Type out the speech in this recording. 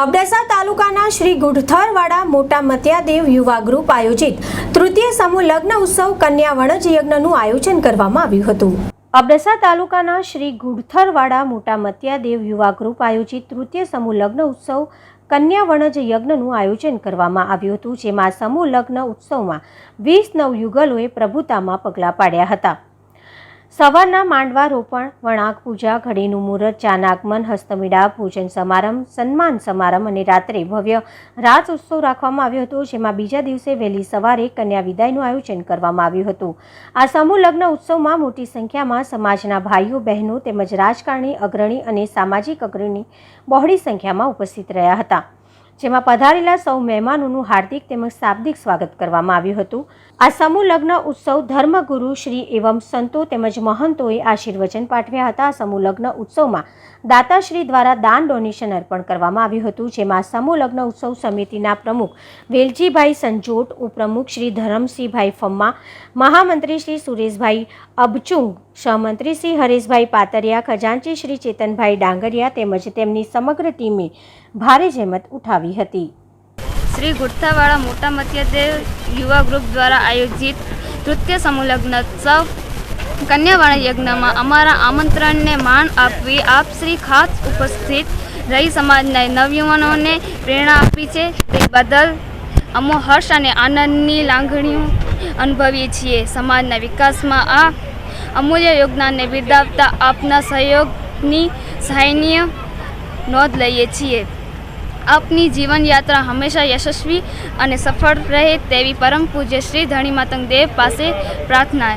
અબડાસા તાલુકાના શ્રી ગુઢથરવાડા મોટા મત્યાદેવ યુવા ગ્રુપ આયોજિત તૃતીય સમૂહ લગ્ન ઉત્સવ કન્યા વણજ યજ્ઞનું આયોજન કરવામાં આવ્યું હતું. અબડાસા તાલુકાના શ્રી ગુઢથરવાડા મોટા મત્યાદેવ યુવા ગ્રુપ આયોજિત તૃતીય સમૂહ લગ્ન ઉત્સવ કન્યા વણજ યજ્ઞનું આયોજન કરવામાં આવ્યું હતું, જેમાં સમૂહ લગ્ન ઉત્સવમાં વીસ નવ યુગલોએ પ્રભુતામાં પગલાં પાડ્યા હતા. સવારના માંડવા રોપણ, વણાક પૂજા, ઘડીનું મુહૂર્ત ચાનાગમન હસ્તમીડા પૂજન સમારંભ, સન્માન સમારંભ અને રાત્રે ભવ્ય રાસ ઉત્સવ રાખવામાં આવ્યો હતો, જેમાં બીજા દિવસે વહેલી સવારે કન્યા વિદાયનું આયોજન કરવામાં આવ્યું હતું. આ સમૂહ લગ્ન ઉત્સવમાં મોટી સંખ્યામાં સમાજના ભાઈઓ, બહેનો તેમજ રાજકારણી, અગ્રણી અને સામાજિક અગ્રણી બહોળી સંખ્યામાં ઉપસ્થિત રહ્યા હતા. જેમાં પધારેલા સૌ મહેમાનોનું હાર્દિક તેમજ શાબ્દિક સ્વાગત કરવામાં આવ્યું હતું. આ સમૂહ લગ્ન ઉત્સવ ધર્મગુરુ શ્રી એવમ સંતો તેમજ મહંતોએ આશીર્વચન પાઠવ્યા હતા. સમૂહ લગ્ન ઉત્સવમાં દાતાશ્રી દ્વારા દાન ડોનેશન અર્પણ કરવામાં આવ્યું હતું, જેમાં સમૂહ લગ્ન ઉત્સવ સમિતિના પ્રમુખ વેલજીભાઈ સંજોટ, ઉપપ્રમુખ શ્રી ધરમસિંહભાઈ ફમ્મા, મહામંત્રી શ્રી સુરેશભાઈ અબચુંગ, સહમંત્રી શ્રી હરેશભાઈ પાતરિયા, ખજાનચી શ્રી ચેતનભાઈ ડાંગરિયા તેમજ તેમની સમગ્ર ટીમે ભારે જહેમત ઉઠાવી હતી. શ્રી ગુઠ્ઠાવાળા મોટા મત્યદેવ યુવા ગ્રુપ દ્વારા આયોજિત તૃતીય સમૂહલગ્નોત્સવ કન્યાવાળા યજ્ઞમાં અમારા આમંત્રણને માન આપવી આપ શ્રી ખાસ ઉપસ્થિત રહી સમાજના નવયુવાનોને પ્રેરણા આપી છે. તે બદલ અમો હર્ષ અને આનંદની લાગણીઓ અનુભવીએ છીએ. સમાજના વિકાસમાં આ અમૂલ્ય યોગદાનને બિરદાવતા આપના સહયોગની સહાયનીય નોંધ લઈએ છીએ. આપની જીવનયાત્રા હંમેશા યશસ્વી અને સફળ રહે તેવી પરમ પૂજ્ય શ્રી ધણી માતંગ દેવ પાસે પ્રાર્થના